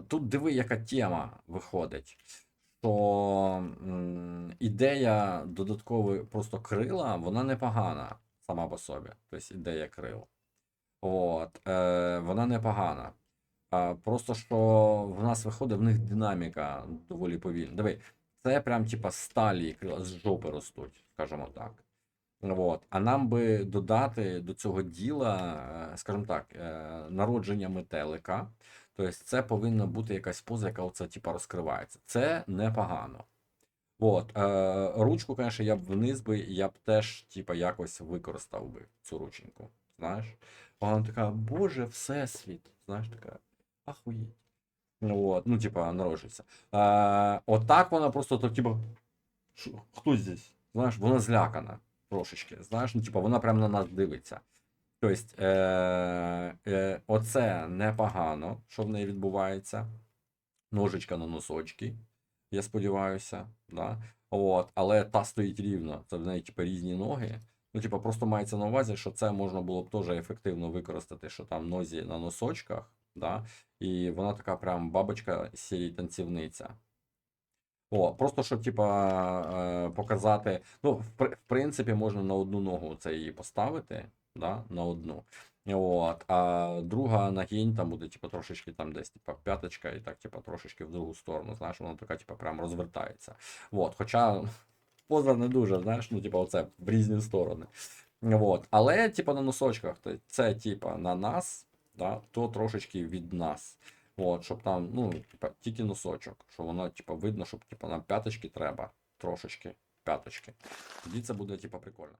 тут диви, яка тема виходить. Що ідея додаткової просто крила, вона непогана сама по собі. Тобто ідея крил. От, е, вона непогана. А, просто що в нас виходить, в них динаміка доволі повільна. Диви, це прям типа сталі крила з жопи ростуть, скажімо так. От. А нам би додати до цього діла, е, скажімо так, е, народження метелика. Тобто це повинна бути якась поза, яка оце, типа, розкривається. Це непогано. От, е, ручку, звісно, я б вниз би, я б теж, типа, якось використав би цю рученьку. Знаєш? Вона така, боже, всесвіт. Знаєш, така, ахуєть. От, ну, типа, народжується. Е, отак вона просто, то, типа, «Шо? хто здесь? Знаєш, вона злякана трошечки. Знаєш, ну, типа, вона прямо на нас дивиться. Тобто, е, е, оце непогано, що в неї відбувається. Ножичка на носочки, я сподіваюся. Да? От, але та стоїть рівно. Це в неї, типу, різні ноги. Ну, типу, просто мається на увазі, що це можна було б теж ефективно використати, що там нозі на носочках, да? і вона така прям бабочка цієї танцівниця. О, просто щоб, типа, е, показати. Ну, в принципі, можна на одну ногу це її поставити, да? на одну. От, а друга нагінь там буде, типу, трошечки там десь, типа, п'яточка, і так, типа, трошечки в другу сторону. Знаєш, вона така, типа, прям розвертається. От, хоча поза не дуже, знаєш, ну, типа, оце в різні сторони. От. Але, типа, на носочках, то це, типа, на нас, да, то трошечки від нас. От, щоб там, ну, типа, тільки носочок, що воно, типа, видно, щоб типа, нам п'яточки треба, трошечки п'яточки. Тоді це буде, типа, прикольно.